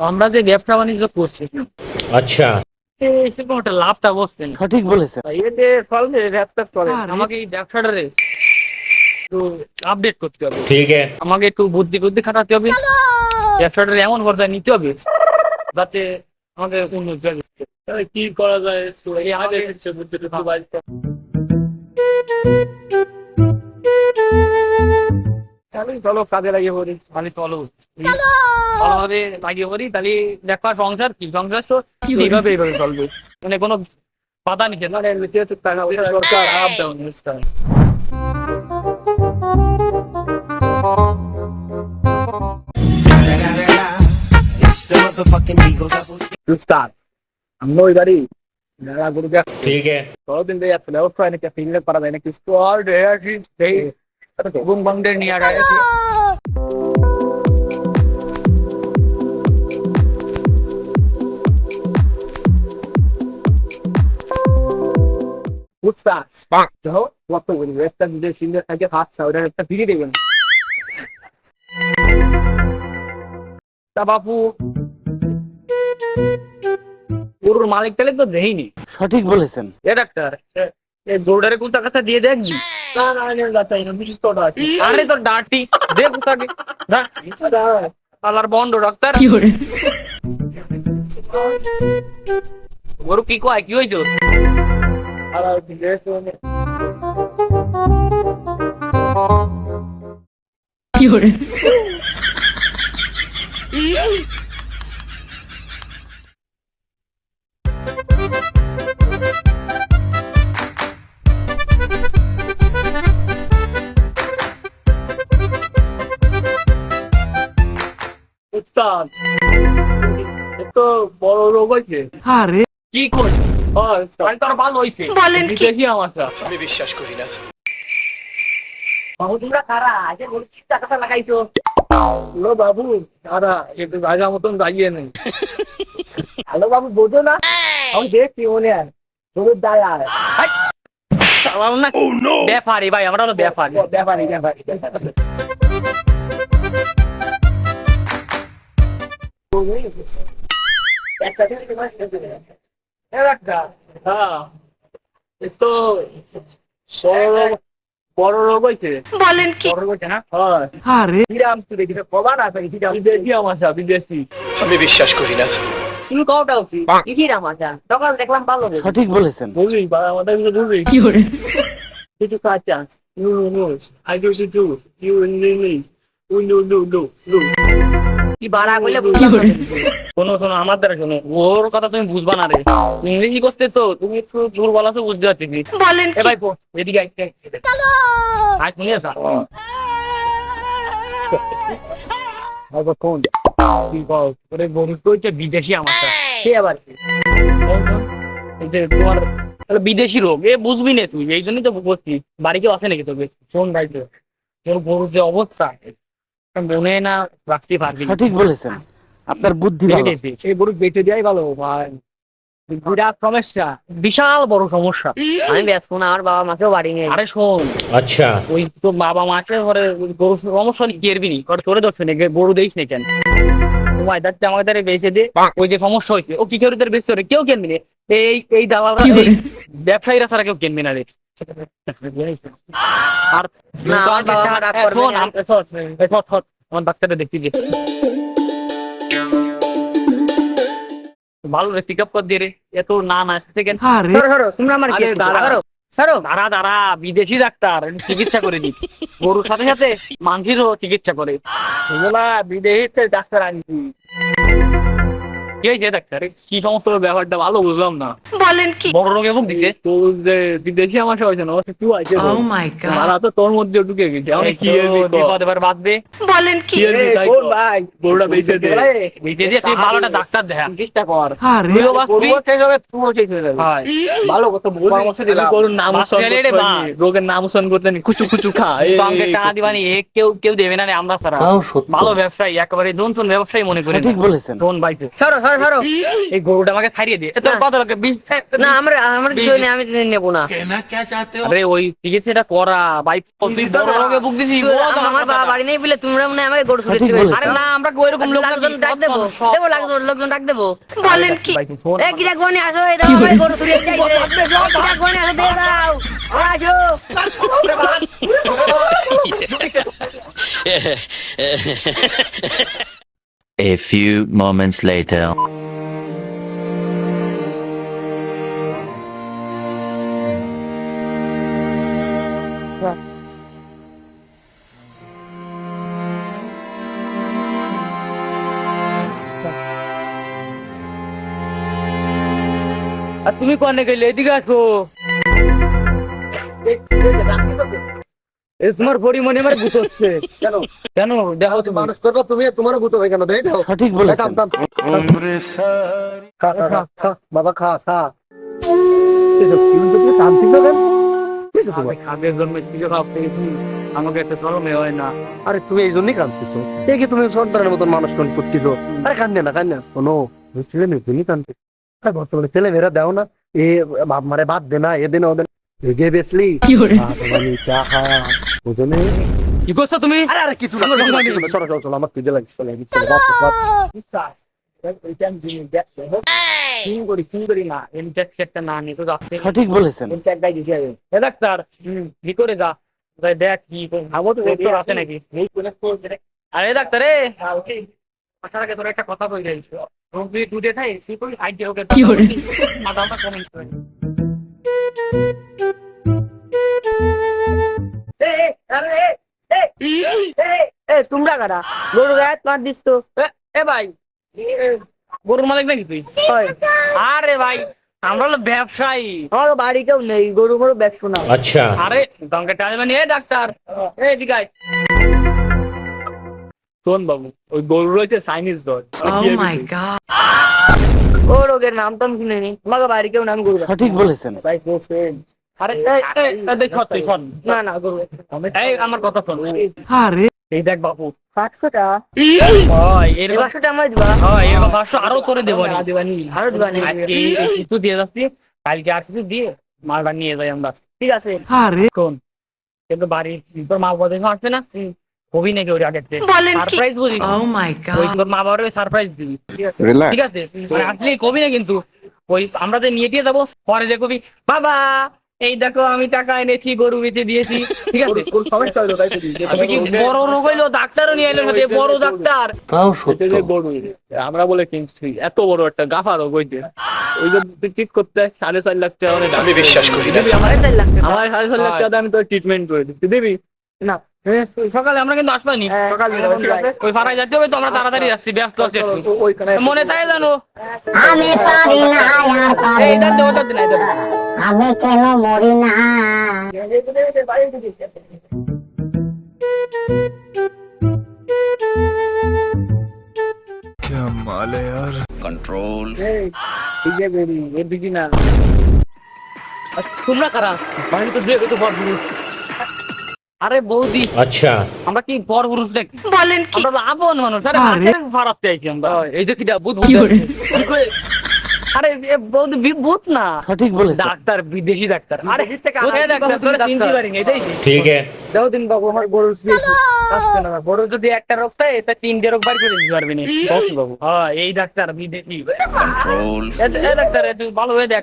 আমরা যে ব্যবসা বাণিজ্য করছি আচ্ছা। একটা লাভটা বসবেন সঠিক বলেছে এতে চলবে ব্যবসা চলে আমাকে এই ব্যবসাটা একটু আপডেট করতে হবে। ঠিক আছে। আমাকে একটু বুদ্ধি বুদ্ধি খাটাতে হবে। ব্যবসাটা এমন পর্যায়ে নিতে হবে যাতে আমাকে উন্নত কি করা যায়? এই আগে বুদ্ধি বুদ্ধি চলো কাজে লাগিয়ে পড়ি তাহলে চলো ভালোভাবে লাগিয়ে পড়ি তাহলে দেখা সংসার কি সংসার তো এইভাবে এইভাবে চলবে মানে কোনো বাধা নিচ্ছে না বেশি হচ্ছে টাকা পয়সা দরকার আপ ডাউন বুঝতে স্টার আমরা ওই বাড়ি মেলা গরু দেখ ठीक है কতদিন দিয়ে যাচ্ছে ব্যবস্থা হয় নাকি ফিল্ডে করা যায় নাকি স্টল রেয়ারি উৎসাহ ওয়েস্টার্ন থাকে একটা ফিরিয়ে দেবেন তা বাপু গরুর মালিক তাহলে তো দেখিনি সঠিক বলেছেন। এ ডাক্তার এই গরুটারে কোন টাকাটা দিয়ে দেখবি না না না না চাই না বিশ তো ডাটি আরে তো ডাটি দে আলার বন্ড ডাক্তার গরু কি কয় কি হইতো আলার জিজ্ঞেস উস্তাদ এত বড় রোগ হয়েছে। আরে। কি করছে? আমি তার ভালো হয়েছে। দেখি আমারটা আমি বিশ্বাস করি না। বাবু তোমরা কারা? আগে বলছিস টাকাটা লাগাইছো। হ্যালো বাবু কারা একটু রাজা মতন দাঁড়িয়ে নেই হ্যালো বাবু বোঝো না। আমি দেখছি মনে তোদের দায় আর না। ব্যাপারি ভাই আমরা হলো ব্যাপারি। ব্যাপারি ব্যাপারি। তো বড় রোগ- হয়েছে বলেন কি বড় রোগ হয়েছে না হয় আরে বিরাম তো দেখি কবা না দেখি বিদেশি আমার বিদেশি আমি বিশ্বাস করি না তুমি কওটা উঠি দেখলাম ভালো সঠিক বলেছেন বুঝলি বা আমাদের কিছু chance you I do see do you নি we know do do do কি বাড়া বলে শোনো শোনো আমার দ্বারা শোনো। ওর কথা তুমি বুঝবা না রে। ইংরেজি করতেছো তুমি একটু দুর্বল আছো বুঝতে পারছি বলেন এ ভাই এদিকে আইতে আই শুনে আসা। কি কও? ওরে তো হচ্ছে বিদেশি আমারটা কে আবার কি? এই যে তোমার তাহলে বিদেশি রোগ এ বুঝবি না তুই এই জন্যই তো বলছি। বাড়ি কেউ আসে নাকি তোকে? শোন ভাই তো তোর গরুর যে অবস্থা মনে না রাখতে পারবি বলেছেন। আপনার বুদ্ধি ভালো। গরু বেঁচে ভালো বিরাট সমস্যা বিশাল বড় সমস্যা। আমি ব্যস্ত না আমার বাবা মাকেও বাড়ি আরে শোন। আচ্ছা। ওই তো বাবা মাকে ঘরে গরু সমস্যা গেরবি নি ঘরে তোরে ধরছে না গরু দেখিস না কেন? তোমার আমাদের বেঁচে দে ওই যে সমস্যা হয়েছে। ও কি করে তোর বেঁচে কেউ কেনবি না। এই এই ব্যবসায়ীরা ছাড়া কেউ কেনবি না রে। ভালো রে পিক আপ কর দিয়ে রে এত না না সেকেন্ড দাঁড়া। দাঁড়া বিদেশি ডাক্তার চিকিৎসা করে দি গরুর সাথে সাথে মানুষেরও চিকিৎসা করে বিদেশি ডাক্তার আনছি কি হয়েছে ডাক্তার কি সমস্ত ব্যাপারটা ভালো বুঝলাম না। বলেন কি? বড় রোগ এবং দিকে তো যে বিদেশি আমার হয়েছে না কি হয়েছে ও মাই মারা তো তোর মধ্যে ঢুকে গেছে এখন কি বিপদ? এবার বাঁধবে বলেন কি? তাই কর। গরুটা বেঁচে দে। বেঁচে দিয়ে তুই ভালো একটা ডাক্তার দেখা। চেষ্টা কর। আরে বাঁচবি। হয়। ভালো কথা পরামর্শ দিলাম। নাম। রোগের নাম করতে নেই কুচু কুচু খা। এই- টাকা দিবানি এ কেউ কেউ দেবে না আমরা ছাড়া। ভালো ব্যবসায়ী একেবারে জনসন ব্যবসায়ী মনে করি সঠিক বলেছেন। ফোন বাইতে সরো সরো সরো এই গরুটা আমাকে ছাড়িয়ে দিয়ে তোর কত লাগে না আমার আমার কিছু নেই আমি নেব না আরে ওই ঠিক আছে এটা করা ভাই তুই বড় লোকে বুক দিছিস আমার বা- বাড়ি নেই বলে তোমরা মনে আমাকে গরু ছুটে দিবে আরে না আমরা ওইরকম লোক লোকজন ডাক দেবো দেবো লোকজন লোকজন ডাক দেবো বলেন কি এ কিরা গনি আসো এই দাও আমাকে গরু ছুটে যাইছে কিরা গনি আসো দিয়ে দাও আসো A few moments later. আর তুমি কোনে গেলে এদিকে আসো এ তোমার বড়ি মনে আমার ভূত হচ্ছে কেন? কেন? দেখো তুমি মানুষ করব তুমি তোমারও ভূত গেল দেখ সঠিক বলেছেন। খা, খা, খা, খা, বাবা খা খা। এসব চিরুন তো তুমি টানছিল কেন? কি হয়েছে তোমার? আগের জন্ম স্ত্রীকে খাওয়া থেকে তুমি আমাকে একটা সরমে হয় না। আরে তুমি এই জন্যই কাঁদতেছো। এই কি তুমি সন্তানের মতন মানুষ কোন করতেছো? আরে কান্দে না কান্দে না। শোনো তুমি আর বর্তমানে ছেলে মেয়েরা দেও না। এ বাপ মারে বাদ দে না এ দিন ওদের এগে বেসলি। চা খা। বুঝলে? কি করছ তুমি? আরে আরে কিছু না চলো চলো চলো আমার তো যাচ্ছে সঠিক বলেছেন। ডাক্তার হুম কি করে যা? দেখ কি খাব তো আছে। নাকি? আরে ডাক্তার রে আসার আগে তোর একটা কথা কই যাইছ রোগ দিয়ে দুধে খাই সি কই খাই দিয়ে ওকে কি করে মাথাটা কমে এ তোমরা কারা? গরু গায়ে দিস তো। এ ভাই গরুর মালিক নাকি তুই? আরে ভাই আমরা হলো ব্যবসায়ী। আমার বাড়ি কেউ নেই গরু গরু ব্যস্ত না। আচ্ছা। আরে টাইম নিয়ে মানে ডাক্তার। এই শোন বাবু ওই গরু রয়েছে চাইনিজ oh ডগ ও রোগের নাম তো আমি শুনিনি। তোমাকে বাড়ি কেউ নাম গরু সঠিক বলেছেন। ভাই আরে দেখ তুই না না গরু এই আমার কথা শোন আরে। এই দেখ বাবু পাঁচশো হয় এর এই আমার দিবা? হয় এরকম পাঁচশো আরও করে দেবো নি। আরও দিয়ে যাচ্ছি। কালকে কিছু দিয়ে মালটা নিয়ে যাই আমরা। ঠিক আছে। আরে। কিন্তু বাড়ি তোর মা বাবা দেখে আসছে না? কবি নাকি ওর আগে বলেন কি? সারপ্রাইজ বুঝি ওই তোর মা বাবার সারপ্রাইজ দিবি। ঠিক আছে। মানে আসলে কবি না কিন্তু। ওই আমরা যে নিয়ে দিয়ে যাব পরে যে কবি। বাবা! এই দেখো আমি টাকা এনেছি গরু বেঁচে দিয়েছি ঠিক আছে? সমস্যা হলো তাই আমি কি বড় রোগ হইল? ডাক্তারও নিয়ে এলো সাথে বড় ডাক্তার। তাও সত্য। গরু আমরা বলে কিনছি। এত বড় একটা গাফা রোগ হইতে ওই যে ঠিক করতে সাড়ে চার লাখ টাকা আমি বিশ্বাস করি আমার সাড়ে চার লাখ টাকা? আমি তোর ট্রিটমেন্ট করে দিচ্ছি। দিবি না। সকালে আমরা কিন্তু আসবানি। হ্যাঁ, সকালে ওই ফারাই যাচ্ছে ওই তো আমরা তাড়াতাড়ি যাচ্ছি ব্যস্ত আছে মনে চাই জানো? আমি পারি না। আর পারি না। আমি কেন মরি না। আরে বৌদি আচ্ছা। আমরা কি পর পুরুষ দেখি বলেন কি? আমরা আপন মানুষ। আরে ভারত চাইছি আমরা? এই যে কিটা বুধ আরে বৌদি বিভূত না। সঠিক বলে ডাক্তার বিদেশি ডাক্তার। আরে হিস থেকে কোথায় ডাক্তার? তোরা চিনতে পারিং এটাই ঠিক আছে। দাও দিন বাবু আমার গরুর আসছে না গরু যদি একটা রোগ থাকে এটা তিন রোগ বার করে দিতে পারবি না। বাবু হ্যাঁ এই ডাক্তার বিদেশি। কন্ট্রোল এ ডাক্তার তুই ভালো হয়ে দেখ।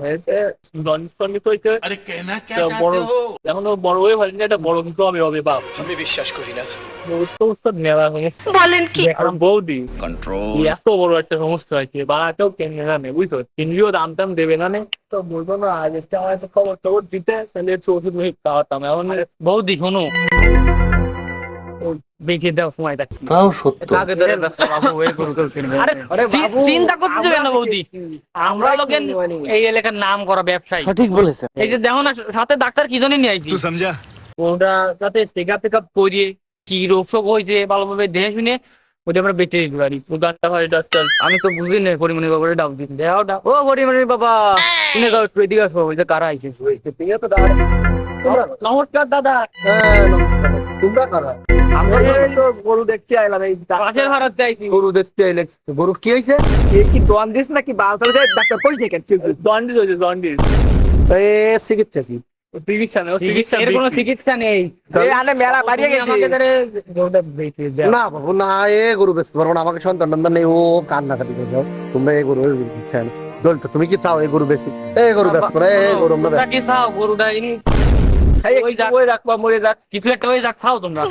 হয়েছে। জন্ডিস ফন্ডিস হয়েছে তা বড় এখন বড় হয়ে হয়নি এটা বড় কিন্তু হবে হবে বাপ। আমি বিশ্বাস করি না। বলেন কি? বৌদি এত বড় একটা সমস্যা হয়েছে বুঝছ? দাম টাম দেবে না নে। তো বলব না আমার খবর টবর দিতে তাহলে একটু ওষুধ খাওয়াতাম। এখন বৌদি শোনো। বেঁচে দাও সময় দেখ। তাও সত্য। ধরে ব্যবসা বাবু চিন্তা করতেছো কেন বৌদি। আমরা লোকের এই এলাকার নাম করা ব্যবসায়ী। সঠিক বলেছেন। এই যে দেখো না সাথে ডাক্তার কি জানি নিয়ে আইছি। ওটা যাতে চেক আপ টেক আপ করিয়ে কি রোগ শোক হয়েছে ভালোভাবে দেখে শুনে ওটা আমরা বেঁচে দিতে পারি। ডাক্তার হয় ডাক্তার আমি তো বুঝি না পরিমণি বাবার ডাক দিন দেও ডাক ও পরিমণি বাবা তুমি এদিকে আসো ওই যে কারা আইছে নমস্কার দাদা। হ্যাঁ, নমস্কার। তোমরা কারা? তো গরু দেখতে আইলাম এই পাশের ভারত চাইছি গরু দেখতে আইলে গরু কি হয়েছে এই কি দন্ডিস নাকি বালতাল ডাক্তার কই থেকে জন্ডিস হয়েছে জন্ডিস। এ চিকিৎসা কি? চিকিৎসা নেই চিকিৎসা এর কোনো চিকিৎসা নেই। আনে মেলা বাড়িয়ে গেছে। আমাকে ধরে গরুটা বেঁচে দাও। না বাবু না এ গরু বেচতে পারব না আমাকে সন্তান টন্তান নেই ও কান্না কাটি করে যাও। তোমরা এই গরু ইচ্ছা দলটা তুমি কি চাও এই গরু বেশি এই গরু বেচতে পারো গরু আমরা কি গরুটা ইনি ওই মরে কিছু একটা ওই খাও তোমরা।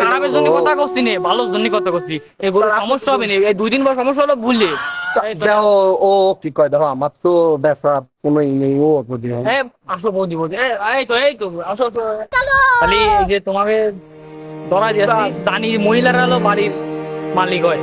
খারাপের জন্য কথা করছি নে ভালোর জন্য কথা করছি। এই সমস্যা হবে না এই দুই দিন পর সমস্যা হলো বুঝলে দেখো ও কি কয় দেখো আমার তো ব্যবসা কোনো ই নেই ও। এই আসো বৌদি বৌদি। এই এই তো এই তো আসো খালি যে তোমাকে ধরা দিয়েছি জানি মহিলারা হলো বাড়ির মালিক হয়।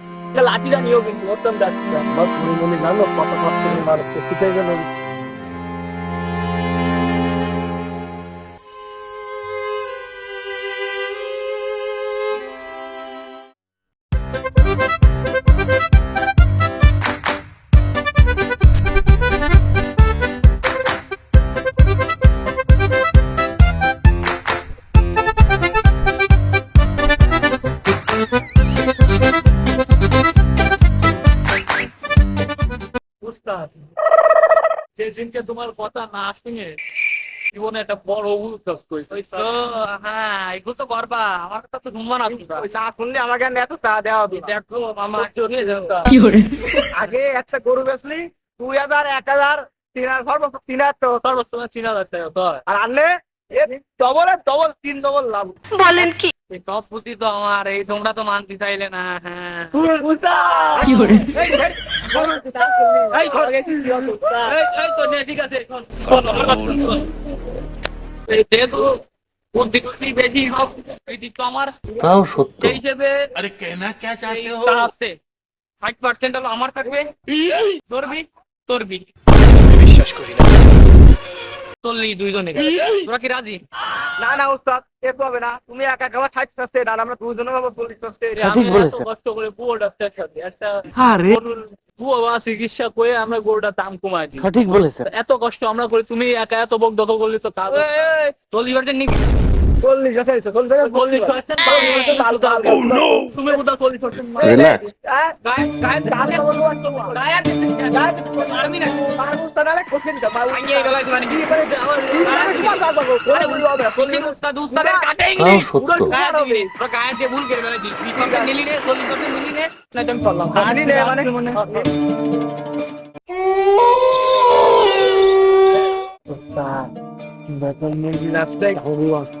লাঠিটা নিও কিন্তু অত্যন্ত। বাস মনে মনে জানো কত কষ্ট করে মানুষ করতে গেল তোমার কথা না শুনে জীবনে একটা বড় করেছে। হ্যাঁ এগুলো তো করবা আমার কথা তো শুনবা না ওই চা শুনলে আমাকে এত চা দেওয়া হবে দেখো মামা চলিয়ে যাও আগে একটা গরু বেচলি দুই হাজার এক হাজার তিন হাজার সর্বোচ্চ তিন হাজার তো সর্বোচ্চ তিন হাজার আর আনলে ডবল ডবল তিন ডবল লাভ। বলেন কি? তো আমার এই তোমরা তো মানতে চাইলে না হ্যাঁ ঠিক আছে যেহেতু তো আমার তাও সত্য পার্সেন্ট হলো আমার থাকবে তোর বিশ্বাস করি না। চললি দুইজনে তোরা কি রাজি? না না উস্তাদ এত হবে না। তুমি একা খাওয়া ষাট না আমরা দুজনে পাবো চল্লিশ। কষ্ট করে পুরো ডাক্তার একটা পুরো চিকিৎসা করে আমরা গরুটার দাম কমাই দিই। সঠিক বলেছে এত কষ্ট আমরা করি তুমি একা এত বক দখল করলি তো কাজ চল্লিশ চল্লিশ যথেষ্ট কোন জায়গায় চল্লিশ তুমি কোথাও চল্লিশ রিল্যাক্স Thank you.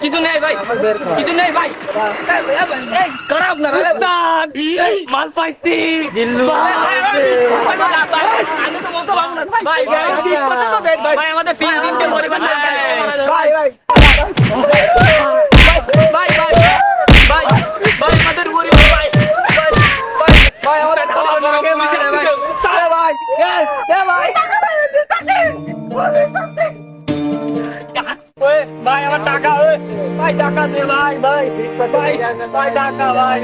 কিছু নেই ভাই কিছু নেই ভাই খারাপ না মাছ পাইছি আমাদের তিন দিনকে পরিবার ভাই ভাই ভাই ভাই ভাই আমাদের গরিব ভাই ভাই আমাদের ভাই ভাই ভাই ওই, ভাই আমার টাকা ওই। ভাই টাকা দে ভাই ভাই। ভাই ভাই টাকা ভাই।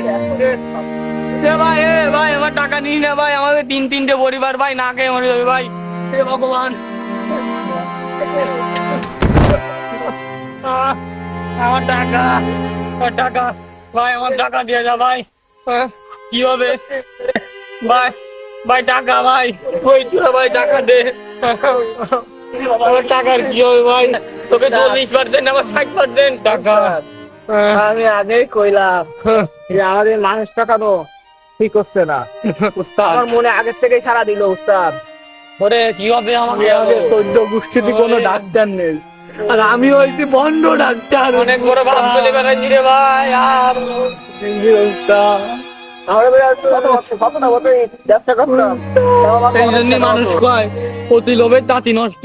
দে ভাই এ ভাই আমার টাকা নিস না ভাই। আমাদের তিন তিনটে পরিবার ভাই না খেয়ে মরে যাবে ভাই। হে ভগবান। আমার টাকা আমার টাকা। ভাই আমার টাকা দিয়ে যা ভাই। কি হবে ভাই ভাই টাকা ভাই। ওই তো ভাই টাকা দে। আমার টাকার কি হবে ভাই? তোকে চল্লিশ পার্সেন্ট আমার ষাট পার্সেন্ট টাকা। আমি আগেই কইলাম যে আমাদের মানুষ ঠিক হচ্ছে না। উস্তাদ। আমার মনে আগের থেকেই সারা দিল উস্তাদ। ওরে কি হবে আমাকে চোদ্দ গোষ্ঠীতে কোনো ডাক্তার নেই। আর আমি হয়েছি বন্ড ডাক্তার। অনেক বড় ভাব চলে বেড়াচ্ছি রে ভাই আর মানুষ কয় অতি লোভের তাঁতি নষ্ট।